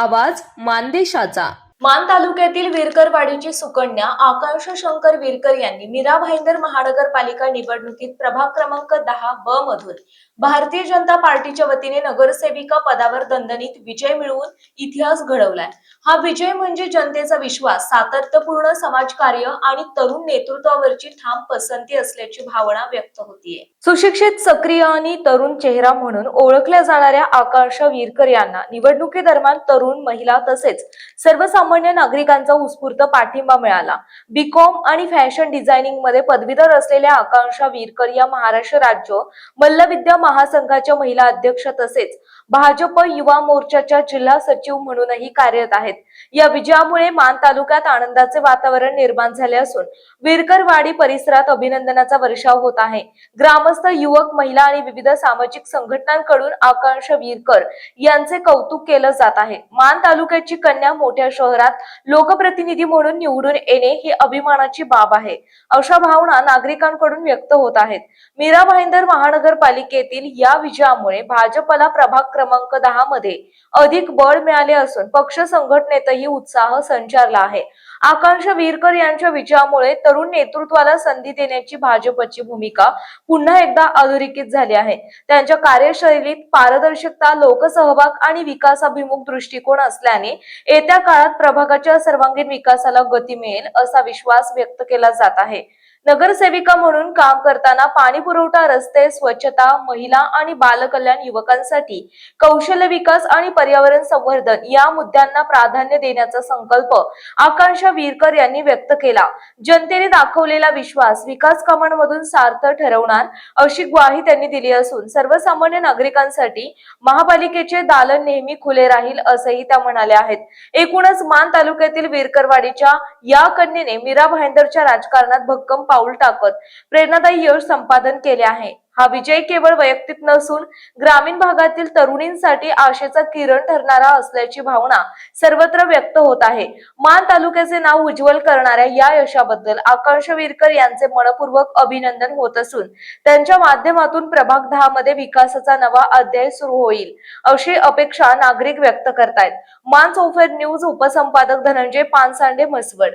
आवाज मानदेशाचा. मान तालुक्यातील विरकरवाडीची सुकन्या आकांक्षा शंकर विरकर यांनी मीरा भाईंदर महानगरपालिका निवडणुकीत प्रभाग क्रमांक दहा ब मधून भारतीय जनता पार्टीच्या वतीने नगरसेविका पदावर दणदणीत विजय मिळवून इतिहास घडवलाय. हा विजय म्हणजे जनतेचा विश्वास सातत्यपूर्ण समाजकार्य आणि तरुण नेतृत्वावरची ठाम पसंती असल्याची भावना व्यक्त होतीये. सुशिक्षित सक्रिय आणि तरुण चेहरा म्हणून ओळखल्या जाणाऱ्या आकांक्षा विरकर यांना निवडणुकीदरम्यान तरुण महिला तसेच सर्वसामान्य नागरिकांचा उत्स्फूर्त पाठिंबा मिळाला. बीकॉम आणि फॅशन डिझायनिंगमध्ये पदवीधर असलेल्या आकांक्षा विरकर या महाराष्ट्र राज्य मल्लविद्या महासंघाच्या महिला अध्यक्ष तसेच भाजप युवा मोर्चाच्या जिल्हा सचिव म्हणूनही कार्यरत आहेत. या विजयामुळे मान तालुक्यात आनंदाचे वातावरण निर्माण झाले असून विरकरवाडी परिसरात अभिनंदनाचा वर्षाव होत आहे. ग्रामस्थ युवक महिला आणि विविध सामाजिक संघटनांकडून आकांक्षा विरकर यांचे कौतुक केलं जात आहे. मान तालुक्याची कन्या मोठ्या शहरात लोकप्रतिनिधी म्हणून निवडून येणे ही अभिमानाची बाब आहे. अशा भावना नागरिकांकडून व्यक्त होत आहेत. मीरा भाईंदर महानगरपालिकेतील या विजयामुळे भाजपला प्रभाग क्रमांक दहा मध्ये अधिक बळ मिळाले असून पक्ष संघटनेतही उत्साह संचारला आहे. आकांक्षा विरकर यांच्या विजयामुळे तरुण नेतृत्वाला संधी देण्याची भाजपची भूमिका पुन्हा एकदा अधोरेखित झाली आहे. त्यांच्या कार्यशैलीत पारदर्शकता लोकसहभाग आणि विकासाभिमुख दृष्टिकोन असल्याने येत्या काळात प्रभागाच्या सर्वांगीण विकासाला गती मिळेल असा विश्वास व्यक्त केला जात आहे. नगरसेविका म्हणून काम करताना पाणी पुरवठा रस्ते स्वच्छता महिला आणि बालकल्याण युवकांसाठी कौशल्य विकास आणि पर्यावरण संवर्धन या मुद्द्यांना प्राधान्य देण्याचा संकल्प आकांक्षा विरकर यांनी व्यक्त केला. जनतेने दाखवलेला विश्वास विकास कामांमधून सार्थ ठरवणार अशी ग्वाही त्यांनी दिली असून सर्वसामान्य नागरिकांसाठी महापालिकेचे दालन नेहमी खुले राहील असंही त्या म्हणाल्या आहेत. एकूणच मान तालुक्यातील विरकरवाडीच्या या कन्येने मीरा भाईंदरच्या राजकारणात भक्कम पाऊल टाकत प्रेरणादायी यश संपादन केले आहे. हा विजय केवळ वैयक्तिक नसून ग्रामीण भागातील तरुणींसाठी आशेचा किरण ठरणारा असल्याची भावना सर्वत्र व्यक्त होत आहे. मान तालुक्याचे नाव उज्ज्वल करणाऱ्या या यशाबद्दल आकांक्षा विरकर यांचे मनपूर्वक अभिनंदन होत असून त्यांच्या माध्यमातून प्रभाग दहा मध्ये विकासाचा नवा अध्याय सुरू होईल अशी अपेक्षा नागरिक व्यक्त करतायत. मान चौफेर न्यूज उपसंपादक धनंजय पानसांडे म्हसवड.